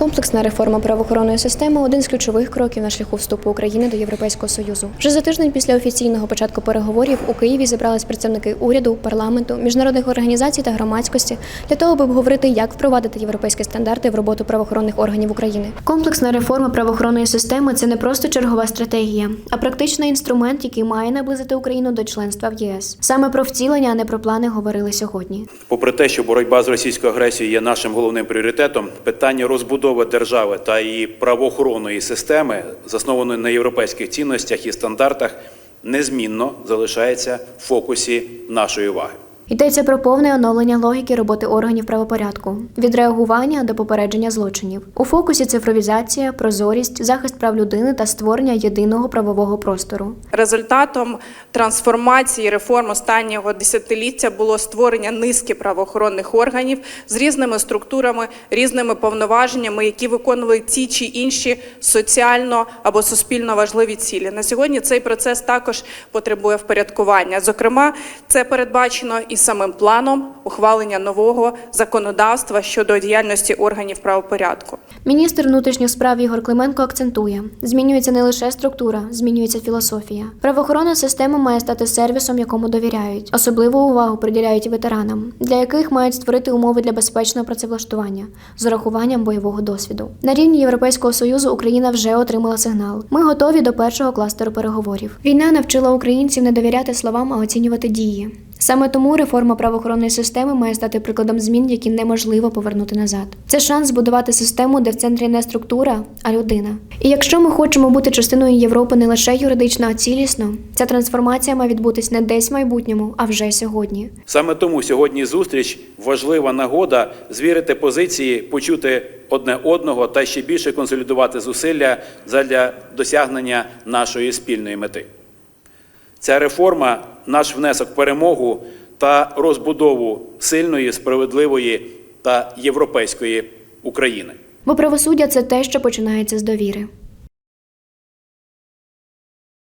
Комплексна реформа правоохоронної системи один з ключових кроків на шляху вступу України до Європейського союзу. Вже за тиждень після офіційного початку переговорів у Києві зібрались представники уряду, парламенту, міжнародних організацій та громадськості для того, аби обговорити, як впровадити європейські стандарти в роботу правоохоронних органів України. Комплексна реформа правоохоронної системи це не просто чергова стратегія, а практичний інструмент, який має наблизити Україну до членства в ЄС. Саме про втілення, а не про плани говорили сьогодні. Попри те, що боротьба з російською агресією є нашим головним пріоритетом, питання розбудови держави та її правоохоронної системи, заснованої на європейських цінностях і стандартах, незмінно залишається в фокусі нашої уваги. Йдеться про повне оновлення логіки роботи органів правопорядку, від реагування до попередження злочинів. У фокусі цифровізація, прозорість, захист прав людини та створення єдиного правового простору. Результатом трансформації реформ останнього десятиліття було створення низки правоохоронних органів з різними структурами, різними повноваженнями, які виконували ті чи інші соціально або суспільно важливі цілі. На сьогодні цей процес також потребує впорядкування. Зокрема, це передбачено і самим планом ухвалення нового законодавства щодо діяльності органів правопорядку. Міністр внутрішніх справ Ігор Клименко акцентує: змінюється не лише структура, змінюється філософія. Правоохоронна система має стати сервісом, якому довіряють. Особливу увагу приділяють ветеранам, для яких мають створити умови для безпечного працевлаштування з урахуванням бойового досвіду. На рівні Європейського союзу Україна вже отримала сигнал. Ми готові до першого кластеру переговорів. Війна навчила українців не довіряти словам, а оцінювати дії. Саме тому реформа правоохоронної системи має стати прикладом змін, які неможливо повернути назад. Це шанс збудувати систему, де в центрі не структура, а людина. І якщо ми хочемо бути частиною Європи не лише юридично, а цілісно, ця трансформація має відбутись не десь в майбутньому, а вже сьогодні. Саме тому сьогодні зустріч важлива нагода звірити позиції, почути одне одного та ще більше консолідувати зусилля задля досягнення нашої спільної мети. Ця реформа наш внесок в перемогу та розбудову сильної, справедливої та європейської України. Бо правосуддя це те, що починається з довіри.